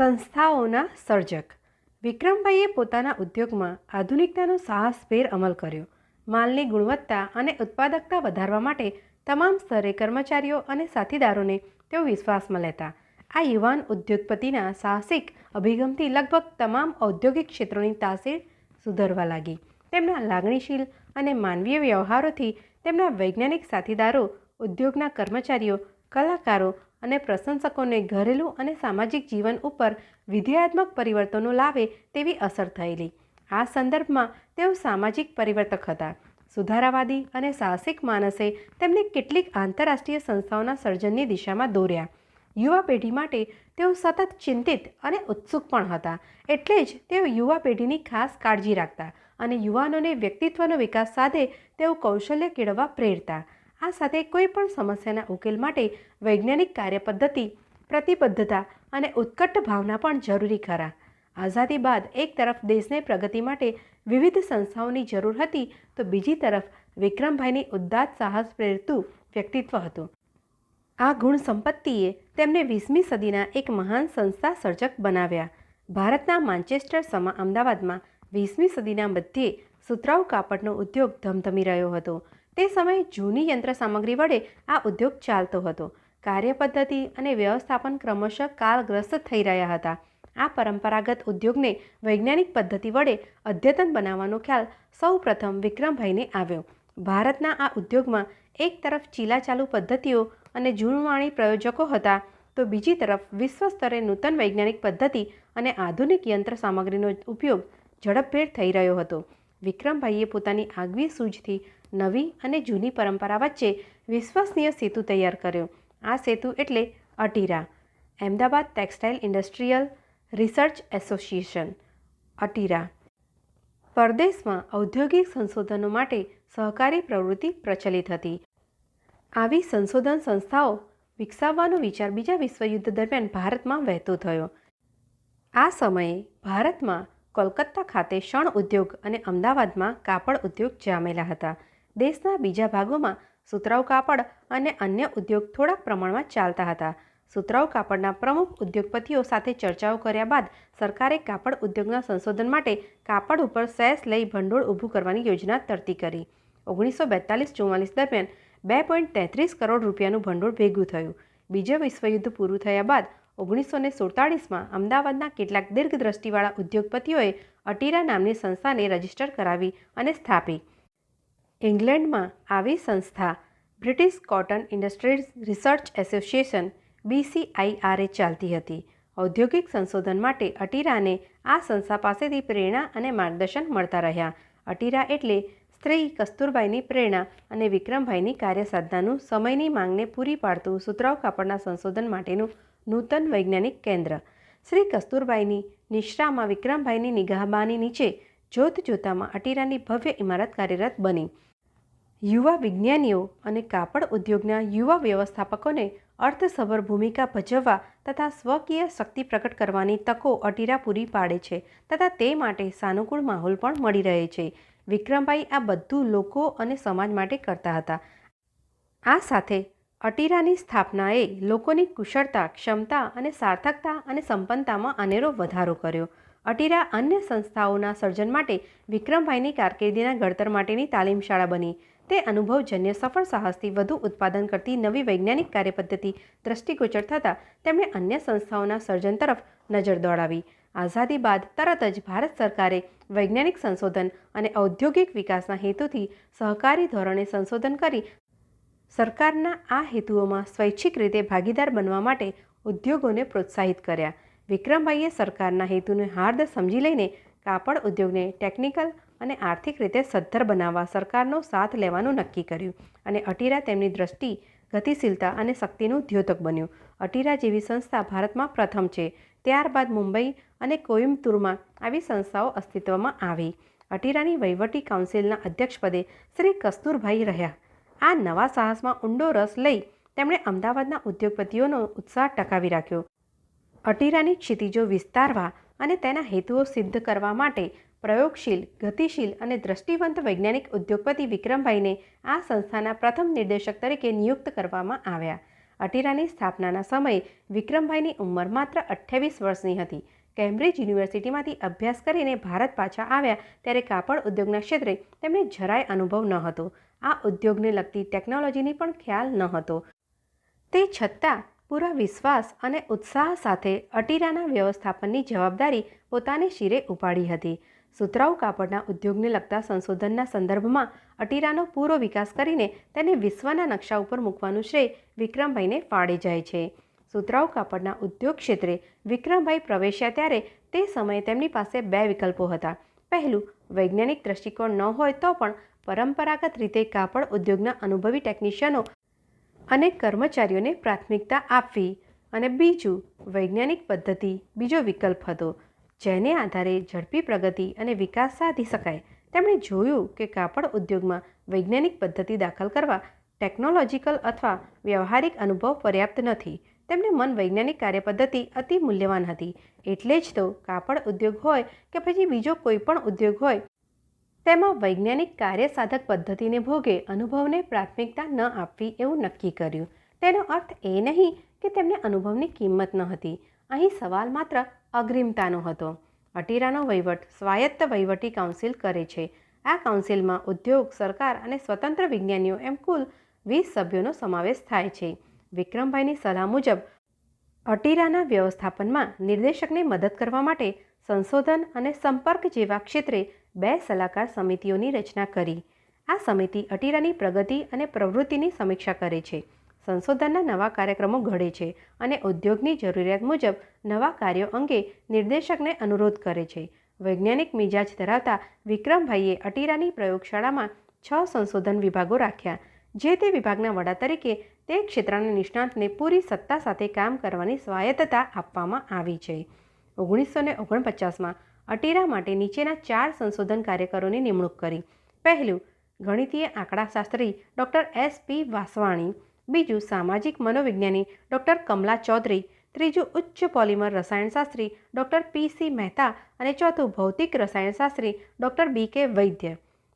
સંસ્થાઓના સર્જક. વિક્રમભાઈએ પોતાના ઉદ્યોગમાં આધુનિકતાનો સાહસભેર અમલ કર્યો. માલની ગુણવત્તા અને ઉત્પાદકતા વધારવા માટે તમામ સ્તરે કર્મચારીઓ અને સાથીદારોને તેઓ વિશ્વાસમાં લેતા. આ યુવાન ઉદ્યોગપતિના સાહસિક અભિગમથી લગભગ તમામ ઔદ્યોગિક ક્ષેત્રોની તાસીર સુધરવા લાગી. તેમના લાગણીશીલ અને માનવીય વ્યવહારોથી તેમના વૈજ્ઞાનિક સાથીદારો, ઉદ્યોગના કર્મચારીઓ, કલાકારો અને પ્રશંસકોને ઘરેલું અને સામાજિક જીવન ઉપર વિધેયાત્મક પરિવર્તનો લાવે તેવી અસર થયેલી. આ સંદર્ભમાં તેઓ સામાજિક પરિવર્તક હતા. સુધારાવાદી અને સાહસિક માનસે તેમને કેટલીક આંતરરાષ્ટ્રીય સંસ્થાઓના સર્જનની દિશામાં દોર્યા. યુવા પેઢી માટે તેઓ સતત ચિંતિત અને ઉત્સુક પણ હતા. એટલે જ તેઓ યુવા પેઢીની ખાસ કાળજી રાખતા અને યુવાનોને વ્યક્તિત્વનો વિકાસ સાથે તેઓ કૌશલ્ય કેળવવા પ્રેરતા. આ સાથે કોઈ પણ સમસ્યાના ઉકેલ માટે વૈજ્ઞાનિક કાર્યપદ્ધતિ, પ્રતિબદ્ધતા અને ઉત્કટ ભાવના પણ જરૂરી ખરા. આઝાદી બાદ એક તરફ દેશને પ્રગતિ માટે વિવિધ સંસ્થાઓની જરૂર હતી, તો બીજી તરફ વિક્રમભાઈની ઉદ્દાત સાહસ પ્રેરતું વ્યક્તિત્વ હતું. આ ગુણ સંપત્તિએ તેમને વીસમી સદીના એક મહાન સંસ્થા સર્જક બનાવ્યા. ભારતના માન્ચેસ્ટર સમા અમદાવાદમાં વીસમી સદીના મધ્યે સુતરાઉ કાપડનો ઉદ્યોગ ધમધમી રહ્યો હતો. તે સમયે જૂની યંત્ર સામગ્રી વડે આ ઉદ્યોગ ચાલતો હતો. કાર્યપદ્ધતિ અને વ્યવસ્થાપન ક્રમશઃ કાળગ્રસ્ત થઈ રહ્યા હતા. આ પરંપરાગત ઉદ્યોગને વૈજ્ઞાનિક પદ્ધતિ વડે અદ્યતન બનાવવાનો ખ્યાલ સૌ પ્રથમ વિક્રમભાઈને આવ્યો. ભારતના આ ઉદ્યોગમાં એક તરફ ચીલાચાલુ પદ્ધતિઓ અને જૂનવાણી પ્રયોજકો હતા, તો બીજી તરફ વિશ્વ સ્તરે નૂતન વૈજ્ઞાનિક પદ્ધતિ અને આધુનિક યંત્ર સામગ્રીનો ઉપયોગ ઝડપભેર થઈ રહ્યો હતો. વિક્રમભાઈએ પોતાની આગવી સૂઝથી નવી અને જૂની પરંપરા વચ્ચે વિશ્વસનીય સેતુ તૈયાર કર્યો. આ સેતુ એટલે ATIRA. Ahmedabad textile industrial research association. ATIRA. પરદેશમાં ઔદ્યોગિક સંશોધનો માટે સહકારી પ્રવૃત્તિ પ્રચલિત હતી. આવી સંશોધન સંસ્થાઓ વિકસાવવાનો વિચાર બીજા વિશ્વયુદ્ધ દરમિયાન ભારતમાં વહેતો થયો. આ સમયે ભારતમાં કોલકાતા ખાતે શણ ઉદ્યોગ અને અમદાવાદમાં કાપડ ઉદ્યોગ જામેલા હતા. દેશના બીજા ભાગોમાં સુતરાઉ કાપડ અને અન્ય ઉદ્યોગ થોડાક પ્રમાણમાં ચાલતા હતા. સુતરાઉ કાપડના પ્રમુખ ઉદ્યોગપતિઓ સાથે ચર્ચાઓ કર્યા બાદ સરકારે કાપડ ઉદ્યોગના સંશોધન માટે કાપડ ઉપર સેસ લઈ ભંડોળ ઊભું કરવાની યોજના તરતી કરી. ઓગણીસો બેતાલીસ ચુમ્માલીસ દરમિયાન બે પોઈન્ટ તેત્રીસ કરોડ રૂપિયાનું ભંડોળ ભેગું થયું. બીજા વિશ્વયુદ્ધ પૂરું થયા બાદ ઓગણીસો ને સુડતાળીસમાં અમદાવાદના કેટલાક દીર્ઘદ્રષ્ટિવાળા ઉદ્યોગપતિઓએ અટીરા નામની સંસ્થાને રજિસ્ટર કરાવી અને સ્થાપી. ઇંગ્લેન્ડમાં આવી સંસ્થા British cotton industries research association BCIRA ચાલતી હતી. ઔદ્યોગિક સંશોધન માટે અટીરાને આ સંસ્થા પાસેથી પ્રેરણા અને માર્ગદર્શન મળતા રહ્યા. અટીરા એટલે સ્ત્રી કસ્તુરબાઈની પ્રેરણા અને વિક્રમભાઈની કાર્યસાધનાનું સમયની માંગને પૂરી પાડતું સુતરાઉ કાપડના સંશોધન માટેનું નૂતન વૈજ્ઞાનિક કેન્દ્ર. શ્રી કસ્તુરબાઈની નિશ્રામાં વિક્રમભાઈની નિગાહબાની નીચે જોત જોતામાં અટીરાની ભવ્ય ઇમારત કાર્યરત બની. યુવા વિજ્ઞાનીઓ અને કાપડ ઉદ્યોગના યુવા વ્યવસ્થાપકોને અર્થસભર ભૂમિકા ભજવવા તથા સ્વકીય શક્તિ પ્રગટ કરવાની તકો અટીરા પૂરી પાડે છે તથા તે માટે સાનુકૂળ માહોલ પણ મળી રહે છે. વિક્રમભાઈ આ બધું લોકો અને સમાજ માટે કરતા હતા. આ સાથે અટીરાની સ્થાપનાએ લોકોની કુશળતા, ક્ષમતા અને સાર્થકતા અને સંપન્નતામાં અનેરો વધારો કર્યો. અટીરા અન્ય સંસ્થાઓના સર્જન માટે વિક્રમભાઈની કારકિર્દીના ઘડતર માટેની તાલીમ શાળા બની. તે અનુભવજન્ય સફળ સાહસથી વધુ ઉત્પાદન કરતી નવી વૈજ્ઞાનિક કાર્યપદ્ધતિ દ્રષ્ટિગોચર થતાં તેમણે અન્ય સંસ્થાઓના સર્જન તરફ નજર દોડાવી. આઝાદી બાદ તરત જ ભારત સરકારે વૈજ્ઞાનિક સંશોધન અને ઔદ્યોગિક વિકાસના હેતુથી સહકારી ધોરણે સંશોધન કરી સરકારના આ હેતુઓમાં સ્વૈચ્છિક રીતે ભાગીદાર બનવા માટે ઉદ્યોગોને પ્રોત્સાહિત કર્યા. વિક્રમભાઈએ સરકારના હેતુને હાર્દ સમજી લઈને કાપડ ઉદ્યોગને ટેકનિકલ અને આર્થિક રીતે સદ્ધર બનાવવા સરકારનો સાથ લેવાનું નક્કી કર્યું અને અટીરા તેમની દ્રષ્ટિ, ગતિશીલતા અને શક્તિનું દ્યોતક બન્યું. અટીરા જેવી સંસ્થા ભારતમાં પ્રથમ છે. ત્યારબાદ મુંબઈ અને કોઇમ્બતુરમાં આવી સંસ્થાઓ અસ્તિત્વમાં આવી. અટીરાની વહીવટી કાઉન્સિલના અધ્યક્ષપદે શ્રી કસ્તુરભાઈ રહ્યા. આ નવા સાહસમાં ઊંડો રસ લઈ તેમણે અમદાવાદના ઉદ્યોગપતિઓનો ઉત્સાહ ટકાવી રાખ્યો. અટીરાની ક્ષિતિજો વિસ્તારવા અને તેના હેતુઓ સિદ્ધ કરવા માટે પ્રયોગશીલ, ગતિશીલ અને દ્રષ્ટિવંત વૈજ્ઞાનિક ઉદ્યોગપતિ વિક્રમભાઈને આ સંસ્થાના પ્રથમ નિર્દેશક તરીકે નિયુક્ત કરવામાં આવ્યા. અટીરાની સ્થાપનાના સમયે વિક્રમભાઈની ઉંમર માત્ર અઠ્યાવીસ વર્ષની હતી. કેમ્બ્રિજ યુનિવર્સિટીમાંથી અભ્યાસ કરીને ભારત પાછા આવ્યા ત્યારે કાપડ ઉદ્યોગના ક્ષેત્રે તેમને જરાય અનુભવ ન હતો. આ ઉદ્યોગને લગતી ટેકનોલોજીની પણ ખ્યાલ ન હતો. તે છતાં પૂરા વિશ્વાસ અને ઉત્સાહ સાથે અટીરાના વ્યવસ્થાપનની જવાબદારી પોતાને શિરે ઉપાડી હતી. સુતરાઉ કાપડના ઉદ્યોગને લગતા સંશોધનના સંદર્ભમાં અટીરાનો પૂરો વિકાસ કરીને તેને વિશ્વના નકશા ઉપર મૂકવાનું શ્રેય વિક્રમભાઈને ફાળે જાય છે. સુતરાઉ કાપડના ઉદ્યોગ ક્ષેત્રે વિક્રમભાઈ પ્રવેશ્યા ત્યારે તે સમયે તેમની પાસે બે વિકલ્પો હતા. પહેલું, વૈજ્ઞાનિક દ્રષ્ટિકોણ ન હોય તો પણ પરંપરાગત રીતે કાપડ ઉદ્યોગના અનુભવી ટેકનિશિયનો અને કર્મચારીઓને પ્રાથમિકતા આપવી. અને બીજું, વૈજ્ઞાનિક પદ્ધતિ, બીજો વિકલ્પ હતો. જેને આધારે ઝડપી પ્રગતિ અને વિકાસ સાધી શકાય. તેમણે જોયું કે કાપડ ઉદ્યોગમાં વૈજ્ઞાનિક પદ્ધતિ દાખલ કરવા ટેકનોલોજીકલ અથવા વ્યવહારિક અનુભવ પર્યાપ્ત નથી. તેમને મન વૈજ્ઞાનિક કાર્યપદ્ધતિ અતિ મૂલ્યવાન હતી. એટલે જ તો કાપડ ઉદ્યોગ હોય કે પછી બીજો કોઈ પણ ઉદ્યોગ હોય, તેમાં વૈજ્ઞાનિક કાર્યસાધક પદ્ધતિને ભોગે અનુભવને પ્રાથમિકતા ન આપવી એવું નક્કી કર્યું. તેનો અર્થ એ નહીં કે તેમને અનુભવની કિંમત ન હતી. અહીં સવાલ માત્ર અગ્રિમતાનો હતો. અટીરાનો વહીવટ સ્વાયત્ત વહીવટી કાઉન્સિલ કરે છે. આ કાઉન્સિલમાં ઉદ્યોગ, સરકાર અને સ્વતંત્ર વિજ્ઞાનીઓ એમ કુલ વીસ સભ્યોનો સમાવેશ થાય છે. વિક્રમભાઈની સલાહ મુજબ, અટીરાના વ્યવસ્થાપનમાં નિર્દેશકને મદદ કરવા માટે સંશોધન અને સંપર્ક જેવા ક્ષેત્રે બે સલાહકાર સમિતિઓની રચના કરી. આ સમિતિ અટીરાની પ્રગતિ અને પ્રવૃત્તિની સમીક્ષા કરે છે. સંશોધનના નવા કાર્યક્રમો ઘડે છે અને ઉદ્યોગની જરૂરિયાત મુજબ નવા કાર્યો અંગે નિર્દેશકને અનુરોધ કરે છે. વૈજ્ઞાનિક મિજાજ ધરાવતા વિક્રમભાઈએ અટીરાની પ્રયોગશાળામાં છ સંશોધન વિભાગો રાખ્યા, જે તે વિભાગના વડા તરીકે તે ક્ષેત્રના નિષ્ણાંતને પૂરી સત્તા સાથે કામ કરવાની સ્વાયત્તતા આપવામાં આવી છે. ઓગણીસો ને ઓગણપચાસમાં અટીરા માટે નીચેના ચાર સંશોધન કાર્યકરોની નિમણૂક કરી. પહેલું, ગણિતીય આંકડાશાસ્ત્રી ડૉક્ટર એસ પી વાસવાણી બીજું સામાજિક મનોવિજ્ઞાની ડૉક્ટર કમલા ચૌધરી, ત્રીજું ઉચ્ચ પોલિમર રસાયણશાસ્ત્રી ડૉક્ટર પી સી મહેતા અને ચોથું ભૌતિક રસાયણશાસ્ત્રી ડૉક્ટર બી કે વૈદ્ય.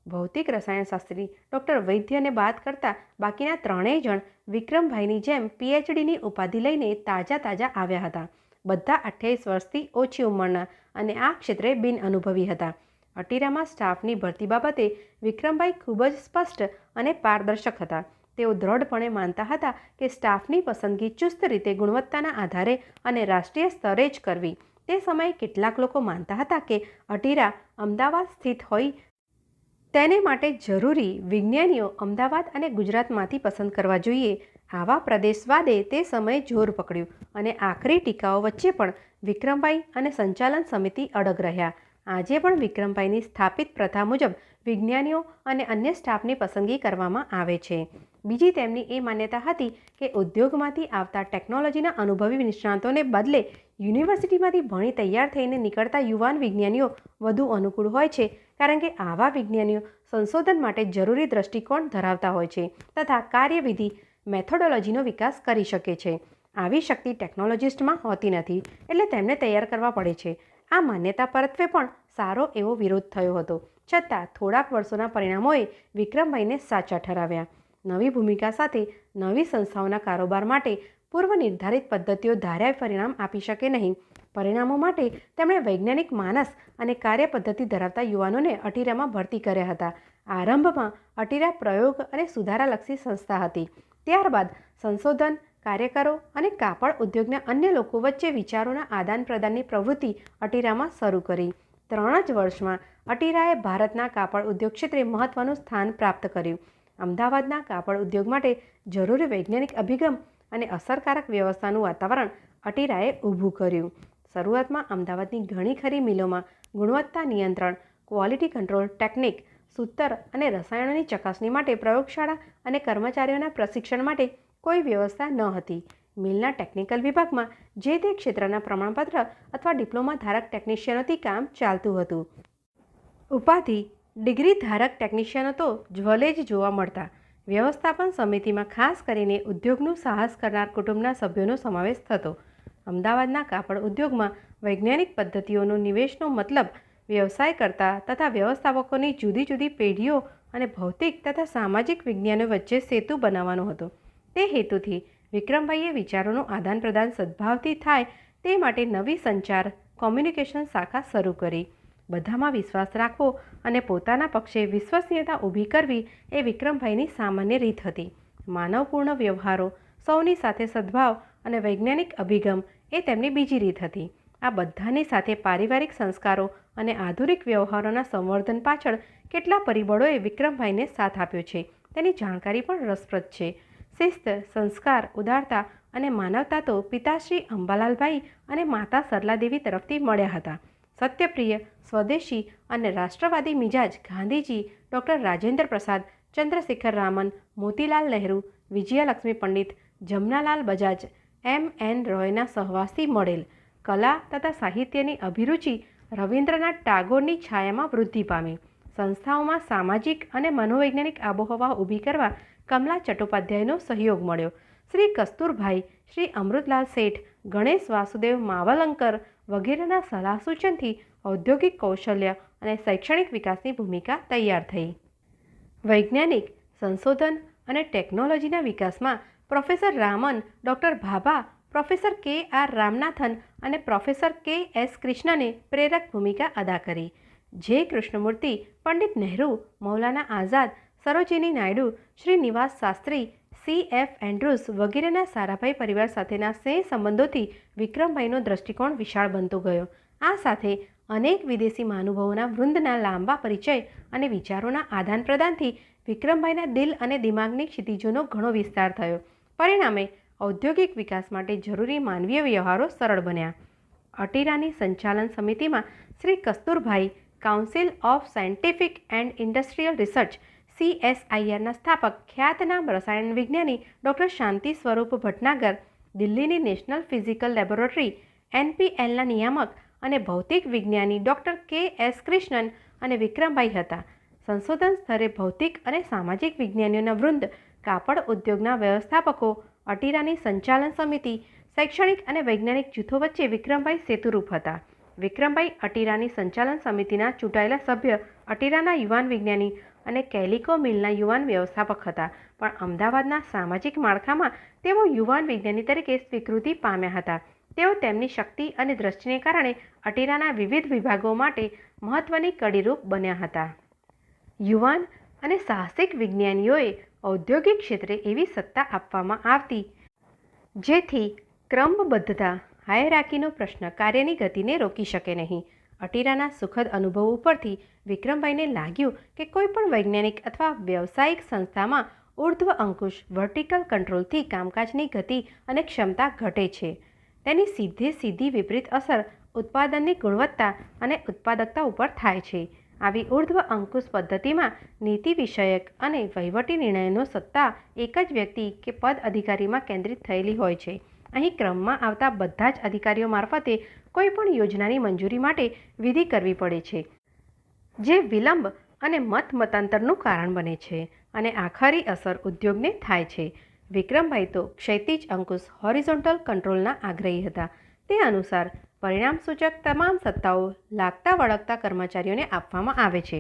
ભૌતિક રસાયણશાસ્ત્રી ડૉક્ટર વૈદ્યને બાદ કરતાં બાકીના ત્રણેય જણ વિક્રમભાઈની જેમ પીએચડીની ઉપાધિ લઈને તાજા તાજા આવ્યા હતા. બધા અઠ્યાવીસ વર્ષથી ઓછી ઉંમરના અને આ ક્ષેત્રે બિન અનુભવી હતા. અટીરામાં સ્ટાફની ભરતી બાબતે વિક્રમભાઈ ખૂબ જ સ્પષ્ટ અને પારદર્શક હતા. તેઓ દ્રઢપણે માનતા હતા કે સ્ટાફની પસંદગી ચુસ્ત રીતે ગુણવત્તાના આધારે અને રાષ્ટ્રીય સ્તરે જ કરવી. તે સમયે કેટલાક લોકો માનતા હતા કે અટીરા અમદાવાદ સ્થિત હોય તેને માટે જરૂરી વિજ્ઞાનીઓ અમદાવાદ અને ગુજરાતમાંથી પસંદ કરવા જોઈએ. આવા પ્રદેશવાદે તે સમયે જોર પકડ્યું અને આખરી ટીકાઓ વચ્ચે પણ વિક્રમભાઈ અને સંચાલન સમિતિ અડગ રહ્યા. આજે પણ વિક્રમભાઈની સ્થાપિત પ્રથા મુજબ વિજ્ઞાનીઓ અને અન્ય સ્ટાફની પસંદગી કરવામાં આવે છે. બીજી તેમની એ માન્યતા હતી કે ઉદ્યોગમાંથી આવતા ટેકનોલોજીના અનુભવી નિષ્ણાતોને બદલે યુનિવર્સિટીમાંથી ભણી તૈયાર થઈને નીકળતા યુવાન વિજ્ઞાનીઓ વધુ અનુકૂળ હોય છે, કારણ કે આવા વિજ્ઞાનીઓ સંશોધન માટે જરૂરી દ્રષ્ટિકોણ ધરાવતા હોય છે તથા કાર્યવિધિ, મેથોડોલોજીનો વિકાસ કરી શકે છે. આવી શક્તિ ટેકનોલોજીસ્ટમાં હોતી નથી, એટલે તેમને તૈયાર કરવા પડે છે. આ માન્યતા પરત્વે પણ સારો એવો વિરોધ થયો હતો, છતાં થોડાક વર્ષોના પરિણામોએ વિક્રમભાઈને સાચા ઠરાવ્યા. નવી ભૂમિકા સાથે નવી સંસ્થાઓના કારોબાર માટે પૂર્વ નિર્ધારિત પદ્ધતિઓ ધાર્યા પરિણામ આપી શકે નહીં. પરિણામો માટે તેમણે વૈજ્ઞાનિક માનસ અને કાર્ય પદ્ધતિ ધરાવતા યુવાનોને અટીરામાં ભરતી કર્યા હતા. આરંભમાં અટીરા પ્રયોગ અને સુધારાલક્ષી સંસ્થા હતી. ત્યારબાદ સંશોધન, કાર્યકરો અને કાપડ ઉદ્યોગના અન્ય લોકો વચ્ચે વિચારોના આદાન પ્રદાનની પ્રવૃત્તિ અટીરામાં શરૂ કરી. ત્રણ જ વર્ષમાં અટીરાએ ભારતના કાપડ ઉદ્યોગ ક્ષેત્રે મહત્વનું સ્થાન પ્રાપ્ત કર્યું. અમદાવાદના કાપડ ઉદ્યોગ માટે જરૂરી વૈજ્ઞાનિક અભિગમ અને અસરકારક વ્યવસ્થાનું વાતાવરણ અટીરાએ ઊભું કર્યું. શરૂઆતમાં અમદાવાદની ઘણી ખરી મિલોમાં ગુણવત્તા નિયંત્રણ, ક્વોલિટી કંટ્રોલ ટેકનિક, સૂતર અને રસાયણોની ચકાસણી માટે પ્રયોગશાળા અને કર્મચારીઓના પ્રશિક્ષણ માટે કોઈ વ્યવસ્થા ન હતી. મિલના ટેકનિકલ વિભાગમાં જે તે ક્ષેત્રના પ્રમાણપત્ર અથવા ડિપ્લોમા ધારક ટેકનિશિયનોથી કામ ચાલતું હતું. ઉપાધિ ડિગ્રી ધારક ટેકનિશિયનો તો જ્વલે જ જોવા મળતા. વ્યવસ્થાપન સમિતિમાં ખાસ કરીને ઉદ્યોગનું સાહસ કરનાર કુટુંબના સભ્યોનો સમાવેશ થતો. અમદાવાદના કાપડ ઉદ્યોગમાં વૈજ્ઞાનિક પદ્ધતિઓનો નિવેશનો મતલબ વ્યવસાય કરતા તથા વ્યવસ્થાપકોની જુદી જુદી પેઢીઓ અને ભૌતિક તથા સામાજિક વિજ્ઞાનો વચ્ચે સેતુ બનાવવાનો હતો. તે હેતુથી વિક્રમભાઈએ વિચારોનું આદાન પ્રદાન સદભાવથી થાય તે માટે નવી સંચાર કોમ્યુનિકેશન શાખા શરૂ કરી. બધામાં વિશ્વાસ રાખવો અને પોતાના પક્ષે વિશ્વસનીયતા ઊભી કરવી એ વિક્રમભાઈની સામાન્ય રીત હતી. માનવપૂર્ણ વ્યવહારો, સૌની સાથે સદભાવ અને વૈજ્ઞાનિક અભિગમ એ તેમની બીજી રીત હતી. આ બધાની સાથે પારિવારિક સંસ્કારો અને આધુનિક વ્યવહારોના સંવર્ધન પાછળ કેટલા પરિબળોએ વિક્રમભાઈને સાથ આપ્યો છે, તેની જાણકારી પણ રસપ્રદ છે. શિસ્ત, સંસ્કાર, ઉદારતા અને માનવતા તો પિતાશ્રી અંબાલાલભાઈ અને માતા સરલાદેવી તરફથી મળ્યા હતા. સત્યપ્રિય, સ્વદેશી અને રાષ્ટ્રવાદી મિજાજ Gandhiji, doctor Rajendra Prasad, Chandrashekhar Raman, Motilal Nehru, Vijayalakshmi Pandit, Jamnalal Bajaj, M N રોયના સહવાસથી મળેલ કલા તથા સાહિત્યની અભિરુચિ રવિન્દ્રનાથ ટાગોરની છાયામાં વૃદ્ધિ પામી. સંસ્થાઓમાં સામાજિક અને મનોવૈજ્ઞાનિક આબોહવા ઊભી કરવા કમલા ચટ્ટોપાધ્યાયનો સહયોગ મળ્યો. શ્રી કસ્તુરભાઈ, શ્રી અમૃતલાલ શેઠ, ગણેશ વાસુદેવ માવલંકર વગેરેના સલાહ સૂચનથી ઔદ્યોગિક કૌશલ્ય અને શૈક્ષણિક વિકાસની ભૂમિકા તૈયાર થઈ. વૈજ્ઞાનિક સંશોધન અને ટેકનોલોજીના વિકાસમાં professor Raman, doctor Bhabha, professor K R Ramanathan અને પ્રોફેસર કે એસ કૃષ્ણને પ્રેરક ભૂમિકા અદા કરી. જે કૃષ્ણમૂર્તિ પંડિત નહેરુ, મૌલાના આઝાદ, સરોજિની નાયડુ, શ્રી નિવાસ શાસ્ત્રી સી. એફ. એન્ડ્રુસ વગેરેના સારાભાઈ પરિવાર સાથેના સ્નેહ સંબંધોથી વિક્રમભાઈનો દ્રષ્ટિકોણ વિશાળ બનતો ગયો. આ સાથે અનેક વિદેશી મહાનુભાવોના વૃંદના, લાંબા પરિચય અને વિચારોના આદાન પ્રદાનથી વિક્રમભાઈના દિલ અને દિમાગની ક્ષિતિજોનો ઘણો વિસ્તાર થયો. પરિણામે ઔદ્યોગિક વિકાસ માટે જરૂરી માનવીય વ્યવહારો સરળ બન્યા. અટીરાની સંચાલન સમિતિમાં Shri Kasturbhai, council of scientific and industrial research સીએસઆઈઆરના સ્થાપક, ખ્યાતનામ રસાયણ વિજ્ઞાની ડૉક્ટર શાંતિ સ્વરૂપ ભટનાગર, દિલ્હીની નેશનલ ફિઝિકલ લેબોરેટરી એનપીએલના નિયામક અને ભૌતિક વિજ્ઞાની ડૉક્ટર કે એસ કૃષ્ણન અને વિક્રમભાઈ હતા. સંશોધન સ્તરે ભૌતિક અને સામાજિક વિજ્ઞાનીઓના વૃંદ, કાપડ ઉદ્યોગના વ્યવસ્થાપકો, અટીરાની સંચાલન સમિતિ, શૈક્ષણિક અને વૈજ્ઞાનિક જૂથો વચ્ચે વિક્રમભાઈ સેતુરૂપ હતા. વિક્રમભાઈ અટીરાની સંચાલન સમિતિના ચૂંટાયેલા સભ્ય, અટીરાના યુવાન વિજ્ઞાની અને કેલિકો મિલના યુવાન વ્યવસ્થાપક હતા. પણ અમદાવાદના સામાજિક માળખામાં તેઓ યુવાન વિજ્ઞાની તરીકે સ્વીકૃતિ પામ્યા હતા. તેઓ તેમની શક્તિ અને દ્રષ્ટિને કારણે અટીરાના વિવિધ વિભાગો માટે મહત્ત્વની કડીરૂપ બન્યા હતા. યુવાન અને સાહસિક વિજ્ઞાનીઓએ ઔદ્યોગિક ક્ષેત્રે એવી સત્તા આપવામાં આવતી, જેથી ક્રમબદ્ધતા હાયરાકીનો પ્રશ્ન કાર્યની ગતિને રોકી શકે નહીં. અટીરાના સુખદ અનુભવ ઉપરથી વિક્રમભાઈને લાગ્યું કે કોઈ પણ વૈજ્ઞાનિક અથવા વ્યવસાયિક સંસ્થામાં ઉર્ધ્વ અંકુશ વર્ટિકલ કંટ્રોલથી કામકાજની ગતિ અને ક્ષમતા ઘટે છે. તેની સીધે સીધી વિપરીત અસર ઉત્પાદનની ગુણવત્તા અને ઉત્પાદકતા ઉપર થાય છે. આવી ઉર્ધ્વ અંકુશ પદ્ધતિમાં નીતિ વિષયક અને વહીવટી નિર્ણયનો સત્તા એક જ વ્યક્તિ કે પદ અધિકારીમાં કેન્દ્રિત થયેલી હોય છે. અહીં ક્રમમાં આવતા બધા જ અધિકારીઓ મારફતે કોઈપણ યોજનાની મંજૂરી માટે વિધિ કરવી પડે છે, જે વિલંબ અને મત મતાંતરનું કારણ બને છે અને આખરી અસર ઉદ્યોગને થાય છે. વિક્રમભાઈ તો ક્ષૈતિજ અંકુશ હોરિઝોન્ટલ કંટ્રોલના આગ્રહી હતા. તે અનુસાર પરિણામ સૂચક તમામ સત્તાઓ લાગતા વળગતા કર્મચારીઓને આપવામાં આવે છે.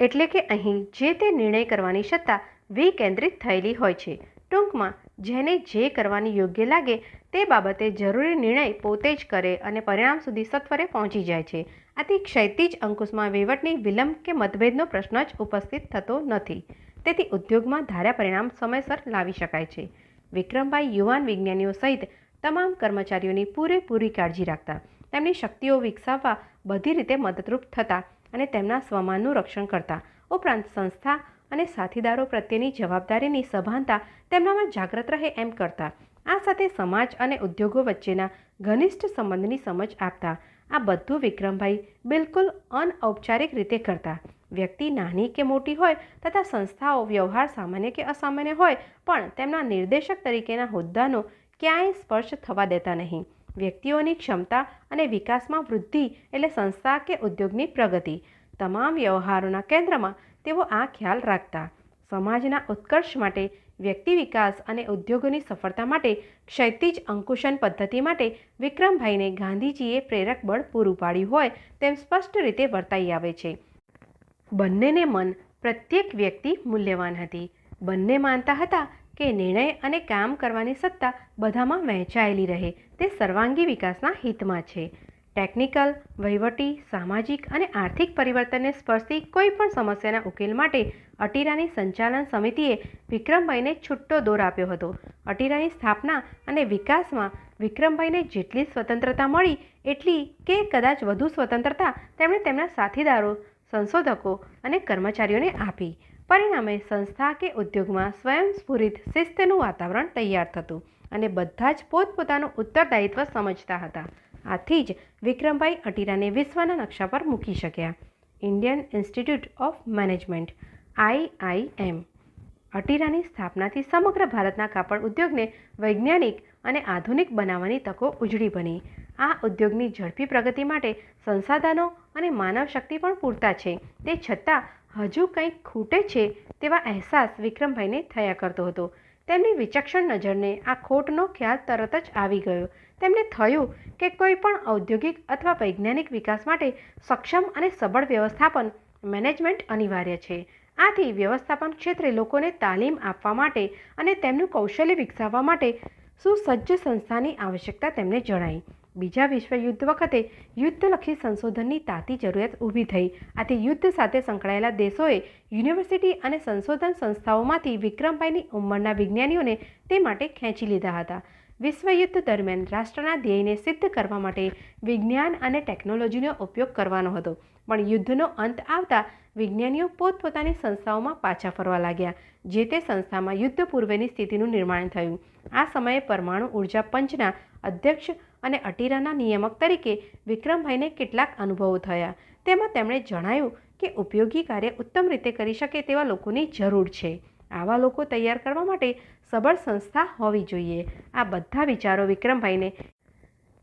એટલે કે અહીં જે તે નિર્ણય કરવાની સત્તા વિકેન્દ્રિત થયેલી હોય છે. ટૂંકમાં જેને જે કરવાની યોગ્ય લાગે તે બાબતે જરૂરી નિર્ણય પોતે જ કરે અને પરિણામ સુધી સત્વરે પહોંચી જાય છે. આથી ક્ષૈતિજ અંકુશમાં વહીવટની વિલંબ કે મતભેદનો પ્રશ્ન જ ઉપસ્થિત થતો નથી. તેથી ઉદ્યોગમાં ધાર્યા પરિણામ સમયસર લાવી શકાય છે. વિક્રમભાઈ યુવાન વિજ્ઞાનીઓ સહિત તમામ કર્મચારીઓની પૂરેપૂરી કાળજી રાખતા, તેમની શક્તિઓ વિકસાવવા બધી રીતે મદદરૂપ થતા અને તેમના સ્વમાનનું રક્ષણ કરતા. ઉપરાંત સંસ્થા અને સાથીદારો પ્રત્યેની જવાબદારીની સભાનતા તેમનામાં જાગૃત રહે એમ કરતા. આ સાથે સમાજ અને ઉદ્યોગો વચ્ચેના ઘનિષ્ઠ સંબંધની સમજ આપતા આ બધું વિક્રમભાઈ બિલકુલ અનઔપચારિક રીતે કરતા. વ્યક્તિ નાની કે મોટી હોય તથા સંસ્થાઓ વ્યવહાર સામાન્ય કે અસામાન્ય હોય પણ તેમના નિર્દેશક તરીકેના હોદ્દાનો ક્યાંય સ્પર્શ થવા દેતા નહીં. વ્યક્તિઓની ક્ષમતા અને વિકાસમાં વૃદ્ધિ એટલે સંસ્થા કે ઉદ્યોગની પ્રગતિ. તમામ વ્યવહારોના કેન્દ્રમાં તેઓ આ ખ્યાલ રાખતા સમાજના ઉત્કર્ષ માટે, વ્યક્તિ વિકાસ અને ઉદ્યોગોની સફળતા માટે, ક્ષૈતિજ અંકુશન પદ્ધતિ માટે વિક્રમભાઈને ગાંધીજીએ પ્રેરક બળ પૂરું પાડ્યું હોય તેમ સ્પષ્ટ રીતે વર્તાઈ આવે છે. બંનેને મન પ્રત્યેક વ્યક્તિ મૂલ્યવાન હતી. બંને માનતા હતા કે નિર્ણય અને કામ કરવાની સત્તા બધામાં વહેંચાયેલી રહે તે સર્વાંગી વિકાસના હિતમાં છે. ટેકનિકલ, વહીવટી, સામાજિક અને આર્થિક પરિવર્તનને સ્પર્શતી કોઈ પણ સમસ્યાના ઉકેલ માટે અટીરાની સંચાલન સમિતિએ વિક્રમભાઈને છૂટો દોર આપ્યો હતો. અટીરાની સ્થાપના અને વિકાસમાં વિક્રમભાઈને જેટલી સ્વતંત્રતા મળી, એટલી કે કદાચ વધુ સ્વતંત્રતા તેમણે તેમના સાથીદારો, સંશોધકો અને કર્મચારીઓને આપી. પરિણામે સંસ્થા કે ઉદ્યોગમાં સ્વયંસ્ફુરિત શિસ્તનું વાતાવરણ તૈયાર થતું અને બધા જ પોતપોતાનું ઉત્તરદાયિત્વ સમજતા હતા. આથી જ વિક્રમભાઈ અટીરાને વિશ્વના નકશા પર મૂકી શક્યા. Indian institute of management IIM અટીરાની સ્થાપનાથી સમગ્ર ભારતના કાપડ ઉદ્યોગને વૈજ્ઞાનિક અને આધુનિક બનાવવાની તકો ઉજળી બની. આ ઉદ્યોગની ઝડપી પ્રગતિ માટે સંસાધનો અને માનવ શક્તિ પણ પૂરતા છે. તે છતાં હજુ કંઈક ખૂટે છે તેવા અહેસાસ વિક્રમભાઈને થયા કરતો હતો. તેમની વિચક્ષણ નજરને આ ખોટનો ખ્યાલ તરત જ આવી ગયો. તેમને થયું કે કોઈ પણ ઔદ્યોગિક અથવા વૈજ્ઞાનિક વિકાસ માટે સક્ષમ અને સબળ વ્યવસ્થાપન મેનેજમેન્ટ અનિવાર્ય છે. આથી વ્યવસ્થાપન ક્ષેત્રે લોકોને તાલીમ આપવા માટે અને તેમનું કૌશલ્ય વિકસાવવા માટે સુસજ્જ સંસ્થાની આવશ્યકતા તેમને જણાઈ. બીજા વિશ્વયુદ્ધ વખતે યુદ્ધલક્ષી સંશોધનની તાતી જરૂરિયાત ઊભી થઈ. આથી યુદ્ધ સાથે સંકળાયેલા દેશોએ યુનિવર્સિટી અને સંશોધન સંસ્થાઓમાંથી વિક્રમભાઈની ઉંમરના વિજ્ઞાનીઓને તે માટે ખેંચી લીધા હતા. વિશ્વયુદ્ધ દરમિયાન રાષ્ટ્રના ધ્યેયને સિદ્ધ કરવા માટે વિજ્ઞાન અને ટેકનોલોજીનો ઉપયોગ કરવાનો હતો. પણ યુદ્ધનો અંત આવતા વિજ્ઞાનીઓ પોતપોતાની સંસ્થાઓમાં પાછા ફરવા લાગ્યા, જે તે સંસ્થામાં યુદ્ધ પૂર્વેની સ્થિતિનું નિર્માણ થયું. આ સમયે પરમાણુ ઊર્જા પંચના અધ્યક્ષ અને અટીરાના નિયામક તરીકે વિક્રમભાઈને કેટલાક અનુભવો થયા. તેમાં તેમણે જણાવ્યું કે ઉપયોગી કાર્ય ઉત્તમ રીતે કરી શકે તેવા લોકોની જરૂર છે. આવા લોકો તૈયાર કરવા માટે સબળ સંસ્થા હોવી જોઈએ. આ બધા વિચારો વિક્રમભાઈને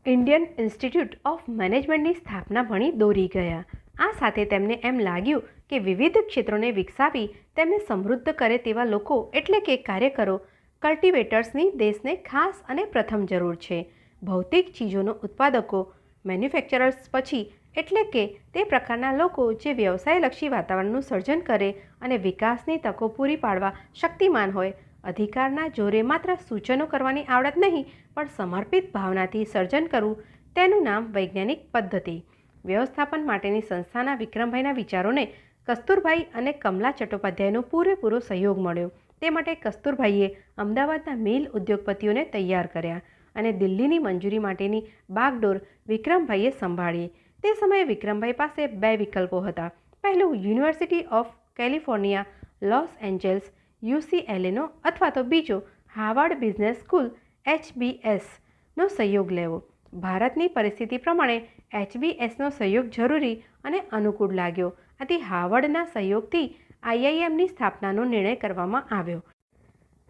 ઇન્ડિયન ઇન્સ્ટિટ્યૂટ ઓફ મેનેજમેન્ટની સ્થાપના ભણી દોરી ગયા. આ સાથે તેમને એમ લાગ્યું કે વિવિધ ક્ષેત્રોને વિકસાવી તેમને સમૃદ્ધ કરે તેવા લોકો એટલે કે કાર્યકરો કલ્ટિવેટર્સની દેશને ખાસ અને પ્રથમ જરૂર છે. ભૌતિક ચીજોનો ઉત્પાદકો, મેન્યુફેક્ચરર્સ પછી એટલે કે તે પ્રકારના લોકો જે વ્યવસાયલક્ષી વાતાવરણનું સર્જન કરે અને વિકાસની તકો પૂરી પાડવા શક્તિમાન હોય અધિકારના જોરે માત્ર સૂચનો કરવાની આવડત નહીં, પણ સમર્પિત ભાવનાથી સર્જન કરવું, તેનું નામ વૈજ્ઞાનિક પદ્ધતિ. વ્યવસ્થાપન માટેની સંસ્થાના વિક્રમભાઈના વિચારોને કસ્તુરભાઈ અને કમલા ચટ્ટોપાધ્યાયનો પૂરેપૂરો સહયોગ મળ્યો. તે માટે કસ્તુરભાઈએ અમદાવાદના મિલ ઉદ્યોગપતિઓને તૈયાર કર્યા અને દિલ્હીની મંજૂરી માટેની બાગડોર વિક્રમભાઈએ સંભાળી. તે સમયે વિક્રમભાઈ પાસે બે વિકલ્પો હતા. પહેલું university of California, Los Angeles યુસીએલએનો અથવા તો બીજો હાર્વર્ડ બિઝનેસ સ્કૂલ એચબીએસનો સહયોગ લેવો. ભારતની પરિસ્થિતિ પ્રમાણે એચબીએસનો સહયોગ જરૂરી અને અનુકૂળ લાગ્યો. આથી હાર્વર્ડના સહયોગથી આઈઆઈએમની સ્થાપનાનો નિર્ણય કરવામાં આવ્યો.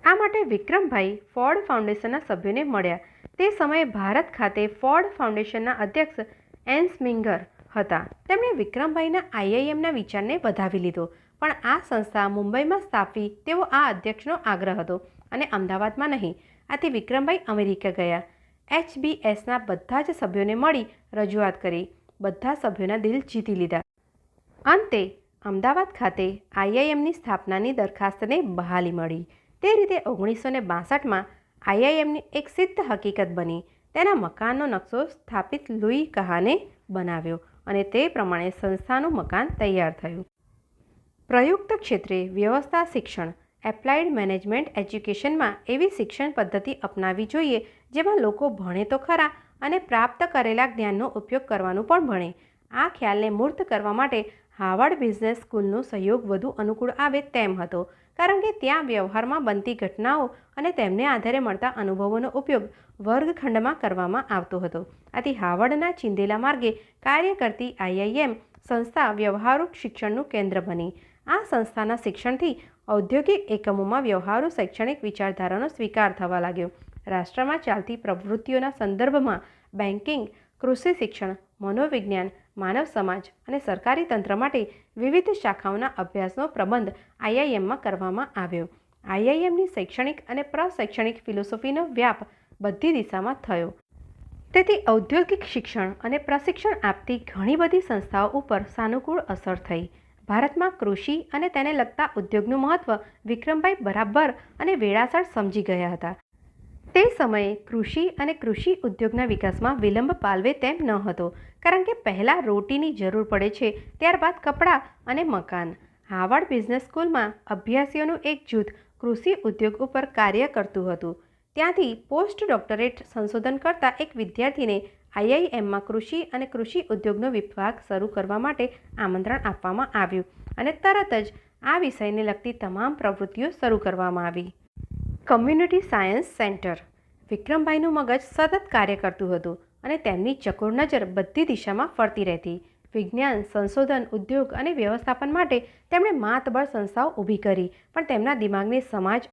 આ માટે વિક્રમભાઈ ફોર્ડ ફાઉન્ડેશનના સભ્યોને મળ્યા. તે સમયે ભારત ખાતે ફોર્ડ ફાઉન્ડેશનના અધ્યક્ષ એન્સમિંગર સ્મિંગર હતા. તેમણે વિક્રમભાઈના આઈઆઈએમના વિચારને વધાવી લીધો. પણ આ સંસ્થા મુંબઈમાં સ્થાપવી તેવો આ અધ્યક્ષનો આગ્રહ હતો અને અમદાવાદમાં નહીં. આથી વિક્રમભાઈ અમેરિકા ગયા. એચબીએસના બધા જ સભ્યોને મળી રજૂઆત કરી. બધા સભ્યોના દિલ જીતી લીધા. અંતે અમદાવાદ ખાતે આઈઆઈએમની સ્થાપનાની દરખાસ્તને બહાલી મળી. તે રીતે ઓગણીસો ને બાસઠમાં આઈઆઈએમની એક સિદ્ધ હકીકત બની. તેના મકાનનો નકશો સ્થાપિત લુઈ કહાને બનાવ્યો અને તે પ્રમાણે સંસ્થાનું મકાન તૈયાર થયું. પ્રયુક્ત ક્ષેત્રે વ્યવસ્થા શિક્ષણ, એપ્લાઇડ મેનેજમેન્ટ એજ્યુકેશનમાં એવી શિક્ષણ પદ્ધતિ અપનાવવી જોઈએ જેમાં લોકો ભણે તો ખરા અને પ્રાપ્ત કરેલા જ્ઞાનનો ઉપયોગ કરવાનું પણ ભણે. આ ખ્યાલને મૂર્ત કરવા માટે હાવર્ડ બિઝનેસ સ્કૂલનો સહયોગ વધુ અનુકૂળ આવે તેમ હતો, કારણ કે ત્યાં વ્યવહારમાં બનતી ઘટનાઓ અને તેમને આધારે મળતા અનુભવોનો ઉપયોગ વર્ગખંડમાં કરવામાં આવતો હતો. આથી હાવર્ડના ચિંદેલા માર્ગે કાર્ય કરતી આઈઆઈએમ સંસ્થા વ્યવહારુ શિક્ષણનું કેન્દ્ર બની. આ સંસ્થાના શિક્ષણથી ઔદ્યોગિક એકમોમાં વ્યવહારુ શૈક્ષણિક વિચારધારાનો સ્વીકાર થવા લાગ્યો. રાષ્ટ્રમાં ચાલતી પ્રવૃત્તિઓના સંદર્ભમાં બેન્કિંગ, કૃષિ શિક્ષણ, મનોવિજ્ઞાન, માનવ સમાજ અને સરકારી તંત્ર માટે વિવિધ શાખાઓના અભ્યાસનો પ્રબંધ આઈઆઈએમમાં કરવામાં આવ્યો. આઈઆઈએમની શૈક્ષણિક અને પ્રશૈક્ષણિક ફિલોસોફીનો વ્યાપ બધી દિશામાં થયો. તેથી ઔદ્યોગિક શિક્ષણ અને પ્રશિક્ષણ આપતી ઘણી બધી સંસ્થાઓ ઉપર સાનુકૂળ અસર થઈ. ભારતમાં કૃષિ અને તેને લગતા ઉદ્યોગનું મહત્ત્વ વિક્રમભાઈ બરાબર અને વેળાસર સમજી ગયા હતા. તે સમયે કૃષિ અને કૃષિ ઉદ્યોગના વિકાસમાં વિલંબ પાલવે તેમ ન હતો, કારણ કે પહેલાં રોટીની જરૂર પડે છે, ત્યારબાદ કપડાં અને મકાન. હાવર્ડ બિઝનેસ સ્કૂલમાં અભ્યાસીઓનું એક જૂથ કૃષિ ઉદ્યોગ ઉપર કાર્ય કરતું હતું. ત્યાંથી પોસ્ટ ડોક્ટરેટ સંશોધન કરતા એક વિદ્યાર્થીને આઈઆઈએમમાં કૃષિ અને કૃષિ ઉદ્યોગનો વિભાગ શરૂ કરવા માટે આમંત્રણ આપવામાં આવ્યું અને તરત જ આ વિષયને લગતી તમામ પ્રવૃત્તિઓ શરૂ કરવામાં આવી. કમ્યુનિટી સાયન્સ સેન્ટર વિક્રમભાઈનું મગજ સતત કાર્ય કરતું હતું અને તેમની ચકોર નજર બધી દિશામાં ફરતી રહેતી. વિજ્ઞાન, સંશોધન, ઉદ્યોગ અને વ્યવસ્થાપન માટે તેમણે માતબળ સંસ્થાઓ ઊભી કરી, પણ તેમના દિમાગને સમાજ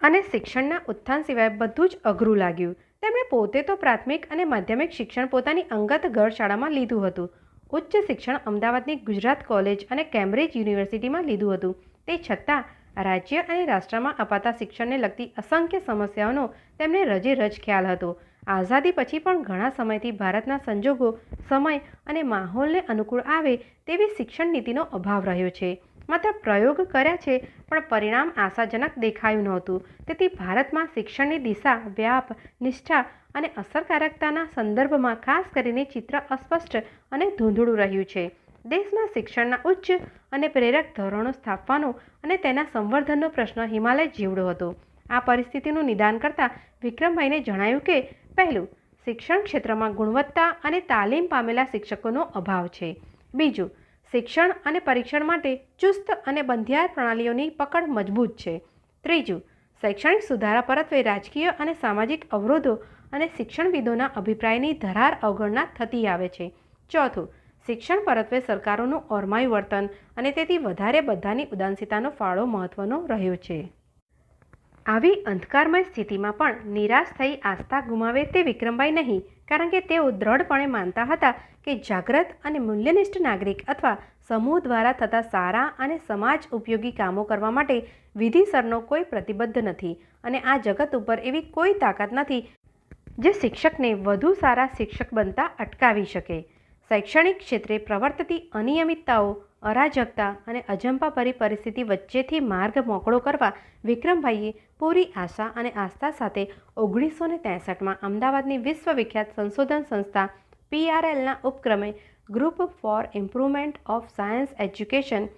અને શિક્ષણના ઉત્થાન સિવાય બધું જ અઘરું લાગ્યું. તેમણે પોતે તો પ્રાથમિક અને માધ્યમિક શિક્ષણ પોતાની અંગત ઘર શાળામાં લીધું હતું. ઉચ્ચ શિક્ષણ અમદાવાદની ગુજરાત કોલેજ અને કેમ્બ્રિજ યુનિવર્સિટીમાં લીધું હતું. તે છતાં, રાજ્ય અને રાષ્ટ્રમાં અપાતા શિક્ષણને લગતી અસંખ્ય સમસ્યાઓનો તેમને રજે રજ ખ્યાલ હતો. આઝાદી પછી પણ ઘણા સમયથી ભારતના સંજોગો, સમય અને માહોલને અનુકૂળ આવે તેવી શિક્ષણ નીતિનો અભાવ રહ્યો છે. માત્ર પ્રયોગ કર્યા છે, પણ પરિણામ આશાજનક દેખાયું નહોતું. તેથી ભારતમાં શિક્ષણની દિશા વ્યાપ, નિષ્ઠા અને અસરકારકતાના સંદર્ભમાં ખાસ કરીને ચિત્ર અસ્પષ્ટ અને ધૂંધળું રહ્યું છે. દેશમાં શિક્ષણના ઉચ્ચ અને પ્રેરક ધોરણો સ્થાપવાનો અને તેના સંવર્ધનનો પ્રશ્ન હિમાલય જીવડો હતો. આ પરિસ્થિતિનું નિદાન કરતાં વિક્રમભાઈને જણાયું કે, પહેલું, શિક્ષણ ક્ષેત્રમાં ગુણવત્તા અને તાલીમ પામેલા શિક્ષકોનો અભાવ છે. બીજું શિક્ષણ અને પરીક્ષણ માટે ચુસ્ત અને બંધિયાર પ્રણાલીઓની પકડ મજબૂત છે. ત્રીજું, શૈક્ષણિક સુધારા પરત્વે રાજકીય અને સામાજિક અવરોધો અને શિક્ષણવિદોના અભિપ્રાયની ધરાર અવગણના થતી આવે છે. ચોથું, શિક્ષણ પરત્વે સરકારોનું ઓરમાયું વર્તન અને તેથી વધારે બધાની ઉદાસીનતાનો ફાળો મહત્વનો રહ્યો છે. આવી અંધકારમય સ્થિતિમાં પણ નિરાશ થઈ આસ્થા ગુમાવે તે વિક્રમભાઈ નહીં કારણ કે તેઓ દ્રઢપણે માનતા હતા કે જાગ્રત અને મૂલ્યનિષ્ઠ નાગરિક અથવા સમૂહ દ્વારા થતા સારા અને સમાજ ઉપયોગી કામો કરવા માટે વિધિસરનો કોઈ પ્રતિબદ્ધ નથી અને આ જગત ઉપર એવી કોઈ તાકાત નથી જે શિક્ષકને વધુ સારા શિક્ષક બનતા અટકાવી શકે. શૈક્ષણિક ક્ષેત્રે પ્રવર્તતી અનિયમિતતાઓ, અરાજકતા અને અજંપાભરી પરિસ્થિતિ વચ્ચેથી માર્ગ મોકળો કરવા વિક્રમભાઈએ પૂરી આશા અને આસ્થા સાથે ઓગણીસો ને ત્રેસઠમાં અમદાવાદની વિશ્વવિખ્યાત સંશોધન સંસ્થા પીઆરએલના ઉપક્રમે group for improvement of science education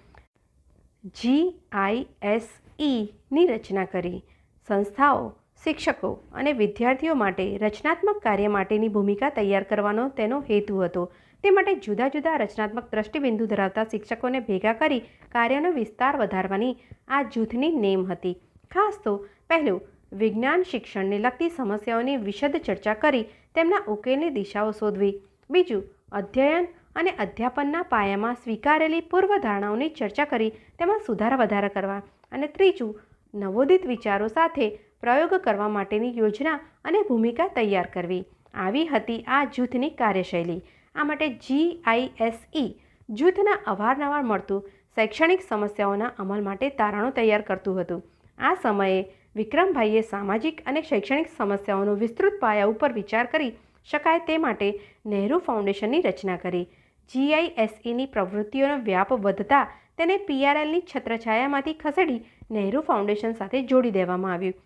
જીઆઈએસઈની રચના કરી. સંસ્થાઓ, શિક્ષકો અને વિદ્યાર્થીઓ માટે રચનાત્મક કાર્ય માટેની ભૂમિકા તૈયાર કરવાનો તેનો હેતુ હતો. તે માટે જુદા જુદા રચનાત્મક દ્રષ્ટિબિંદુ ધરાવતા શિક્ષકોને ભેગા કરી કાર્યનો વિસ્તાર વધારવાની આ જૂથની નેમ હતી. ખાસ તો પહેલું, વિજ્ઞાન શિક્ષણને લગતી સમસ્યાઓની વિશદ ચર્ચા કરી તેમના ઉકેલની દિશાઓ શોધવી. બીજું, અધ્યયન અને અધ્યાપનના પાયામાં સ્વીકારેલી પૂર્વધારણાઓની ચર્ચા કરી તેમાં સુધારા વધારા કરવા. અને ત્રીજું, નવોદિત વિચારો સાથે પ્રયોગ કરવા માટેની યોજના અને ભૂમિકા તૈયાર કરવી. આવી હતી આ જૂથની કાર્યશૈલી. આ માટે જીઆઈએસઈ જૂથના અવારનવાર મળતું શૈક્ષણિક સમસ્યાઓના અમલ માટે તારણો તૈયાર કરતું હતું. આ સમયે વિક્રમભાઈએ સામાજિક અને શૈક્ષણિક સમસ્યાઓનો વિસ્તૃત પાયા ઉપર વિચાર કરી શકાય તે માટે નહેરુ ફાઉન્ડેશનની રચના કરી. જીઆઈએસઈની પ્રવૃત્તિઓનો વ્યાપ વધતા તેને પીઆરએલની છત્રછાયામાંથી ખસેડી નહેરુ ફાઉન્ડેશન સાથે જોડી દેવામાં આવ્યું.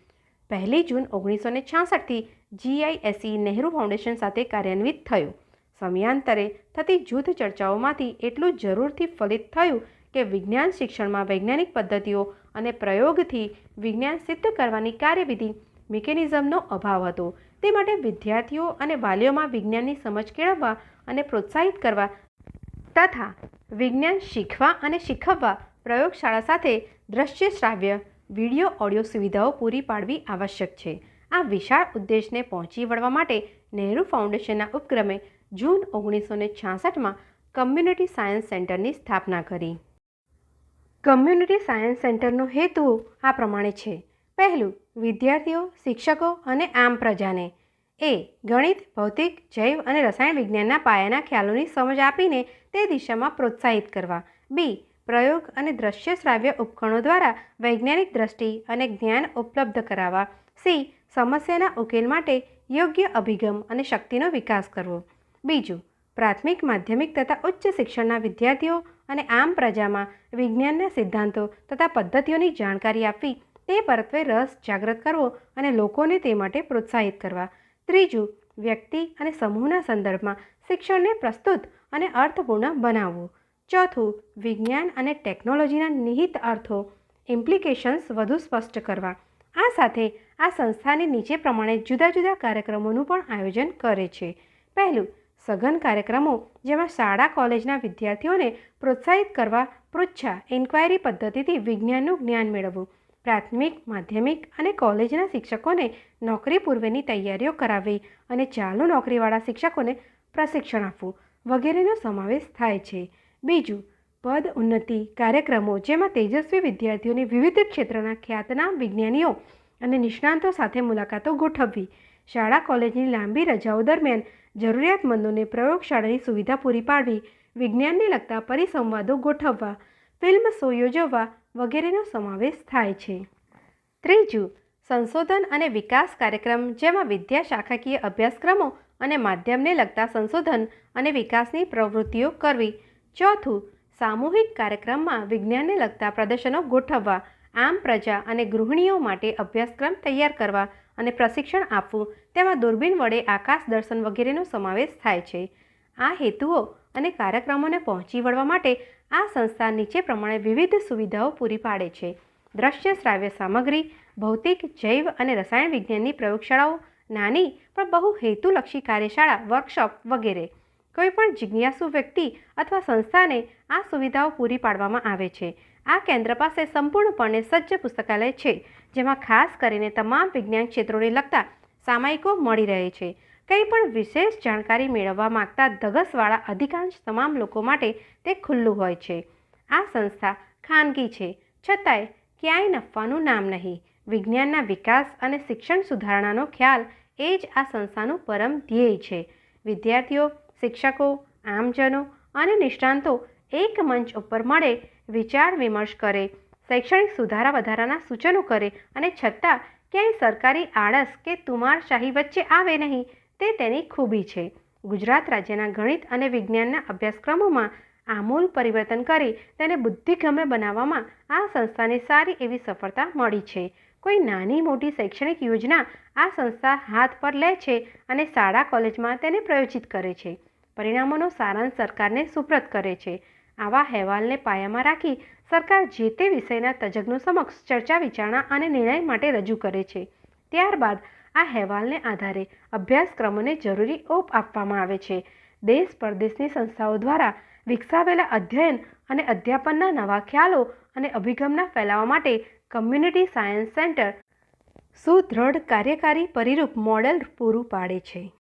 પહેલી જૂન ઓગણીસો ને છાસઠથી જીઆઈએસઈ નહેરુ ફાઉન્ડેશન સાથે કાર્યાન્વિત થયું. સમયાંતરે થતી જૂથ ચર્ચાઓમાંથી એટલું જરૂરથી ફલિત થયું કે વિજ્ઞાન શિક્ષણમાં વૈજ્ઞાનિક પદ્ધતિઓ અને પ્રયોગથી વિજ્ઞાન સિદ્ધ કરવાની કાર્યવિધિ મિકેનિઝમનો અભાવ હતો. તે માટે વિદ્યાર્થીઓ અને વાલીઓમાં વિજ્ઞાનની સમજ કેળવવા અને પ્રોત્સાહિત કરવા તથા વિજ્ઞાન શીખવા અને શીખવવા પ્રયોગશાળા સાથે દ્રશ્ય શ્રાવ્ય, વીડિયો ઓડિયો સુવિધાઓ પૂરી પાડવી આવશ્યક છે. આ વિશાળ ઉદ્દેશને પહોંચી વળવા માટે નહેરુ ફાઉન્ડેશનના ઉપક્રમે જૂન ઓગણીસો ને છાસઠમાં કમ્યુનિટી સાયન્સ સેન્ટરની સ્થાપના કરી. કમ્યુનિટી સાયન્સ સેન્ટરનો હેતુ આ પ્રમાણે છે. પહેલું, વિદ્યાર્થીઓ, શિક્ષકો અને આમ પ્રજાને. એ, ગણિત, ભૌતિક, જૈવ અને રસાયણ વિજ્ઞાનના પાયાના ખ્યાલોની સમજ આપીને તે દિશામાં પ્રોત્સાહિત કરવા. બી, પ્રયોગ અને દ્રશ્ય શ્રાવ્ય ઉપકરણો દ્વારા વૈજ્ઞાનિક દ્રષ્ટિ અને જ્ઞાન ઉપલબ્ધ કરાવવા. સી, સમસ્યાના ઉકેલ માટે યોગ્ય અભિગમ અને શક્તિનો વિકાસ કરવો. બીજું, પ્રાથમિક, માધ્યમિક તથા ઉચ્ચ શિક્ષણના વિદ્યાર્થીઓ અને આમ પ્રજામાં વિજ્ઞાનના સિદ્ધાંતો તથા પદ્ધતિઓની જાણકારી આપવી તે પરત્વે રસ જાગૃત કરવો અને લોકોને તે માટે પ્રોત્સાહિત કરવા. ત્રીજું, વ્યક્તિ અને સમૂહના સંદર્ભમાં શિક્ષણને પ્રસ્તુત અને અર્થપૂર્ણ બનાવવું. ચોથું, વિજ્ઞાન અને ટેકનોલોજીના નિહિત અર્થો ઇમ્પ્લિકેશન્સ વધુ સ્પષ્ટ કરવા. આ સાથે આ સંસ્થાની નીચે પ્રમાણે જુદા જુદા કાર્યક્રમોનું પણ આયોજન કરે છે. પહેલું સઘન કાર્યક્રમો જેમાં શાળા, કોલેજના વિદ્યાર્થીઓને પ્રોત્સાહિત કરવા, પૃચ્છા, ઇન્ક્વાયરી પદ્ધતિથી વિજ્ઞાનનું જ્ઞાન મેળવવું, પ્રાથમિક, માધ્યમિક અને કોલેજના શિક્ષકોને નોકરી પૂર્વેની તૈયારીઓ કરાવવી અને ચાલુ નોકરીવાળા શિક્ષકોને પ્રશિક્ષણ આપવું વગેરેનો સમાવેશ થાય છે. બીજું, પદ ઉન્નતિ કાર્યક્રમો જેમાં તેજસ્વી વિદ્યાર્થીઓની વિવિધ ક્ષેત્રના ખ્યાતનામ વિજ્ઞાનીઓ અને નિષ્ણાંતો સાથે મુલાકાતો ગોઠવવી. શાળા કોલેજની લાંબી રજાઓ દરમિયાન જરૂરિયાતમંદોને પ્રયોગશાળાની સુવિધા પૂરી પાડવી, વિજ્ઞાનને લગતા પરિસંવાદો ગોઠવવા, ફિલ્મ શો યોજવવા વગેરેનો સમાવેશ થાય છે. ત્રીજું, સંશોધન અને વિકાસ કાર્યક્રમ જેમાં વિદ્યા શાખાકીય અભ્યાસક્રમો અને માધ્યમને લગતા સંશોધન અને વિકાસની પ્રવૃત્તિઓ કરવી. ચોથું, સામૂહિક કાર્યક્રમમાં વિજ્ઞાનને લગતા પ્રદર્શનો ગોઠવવા, આમ પ્રજા અને ગૃહિણીઓ માટે અભ્યાસક્રમ તૈયાર કરવા અને પ્રશિક્ષણ આપવું, તેમાં દૂરબીન વડે આકાશ દર્શન વગેરેનો સમાવેશ થાય છે. આ હેતુઓ અને કાર્યક્રમોને પહોંચી વળવા માટે આ સંસ્થા નીચે પ્રમાણે વિવિધ સુવિધાઓ પૂરી પાડે છે. દ્રશ્ય શ્રાવ્ય સામગ્રી, ભૌતિક, જૈવ અને રસાયણ વિજ્ઞાનની પ્રયોગશાળાઓ, નાની પણ બહુ હેતુલક્ષી કાર્યશાળા, વર્કશોપ વગેરે. કોઈપણ જિજ્ઞાસુ વ્યક્તિ અથવા સંસ્થાને આ સુવિધાઓ પૂરી પાડવામાં આવે છે. આ કેન્દ્ર પાસે સંપૂર્ણપણે સજ્જ પુસ્તકાલય છે. જેમાં ખાસ કરીને તમામ વિજ્ઞાન ક્ષેત્રોને લગતા સામાયિકો મળી રહે છે. કંઈ પણ વિશેષ જાણકારી મેળવવા માગતા ધગસવાળા અધિકાંશ તમામ લોકો માટે તે ખુલ્લું હોય છે. આ સંસ્થા ખાનગી છે. છતાંય ક્યાંય નફવાનું નામ નહીં. વિજ્ઞાનના વિકાસ અને શિક્ષણ સુધારણાનો ખ્યાલ એ જ આ સંસ્થાનું પરમ ધ્યેય છે. વિદ્યાર્થીઓ, શિક્ષકો, આમજનો અને નિષ્ણાંતો એક મંચ ઉપર મળે, વિચાર વિમર્શ કરે શૈક્ષણિક સુધારા વધારાના સૂચનો કરે અને છતાં ક્યાંય સરકારી આળસ કે તુમારશાહી વચ્ચે આવે નહીં, તે તેની ખૂબી છે. ગુજરાત રાજ્યના ગણિત અને વિજ્ઞાનના અભ્યાસક્રમોમાં આમૂલ પરિવર્તન કરી તેને બુદ્ધિગમ્ય બનાવવામાં આ સંસ્થાને સારી એવી સફળતા મળી છે. કોઈ નાની મોટી શૈક્ષણિક યોજના આ સંસ્થા હાથ પર લે છે અને શાળા કોલેજમાં તેને પ્રયોજિત કરે છે. પરિણામોનો સારાંશ સરકારને સુપ્રત કરે છે. આવા અહેવાલને પાયામાં રાખી સરકાર જે તે વિષયના તજજ્ઞો સમક્ષ ચર્ચા, વિચારણા અને નિર્ણય માટે રજૂ કરે છે. ત્યારબાદ આ અહેવાલને આધારે અભ્યાસક્રમોને જરૂરી ઓપ આપવામાં આવે છે. દેશ પરદેશની સંસ્થાઓ દ્વારા વિકસાવેલા અધ્યયન અને અધ્યાપનના નવા ખ્યાલો અને અભિગમના ફેલાવા માટે કમ્યુનિટી સાયન્સ સેન્ટર સુદૃઢ કાર્યકારી પરિરૂપ મોડેલ પૂરું પાડે છે.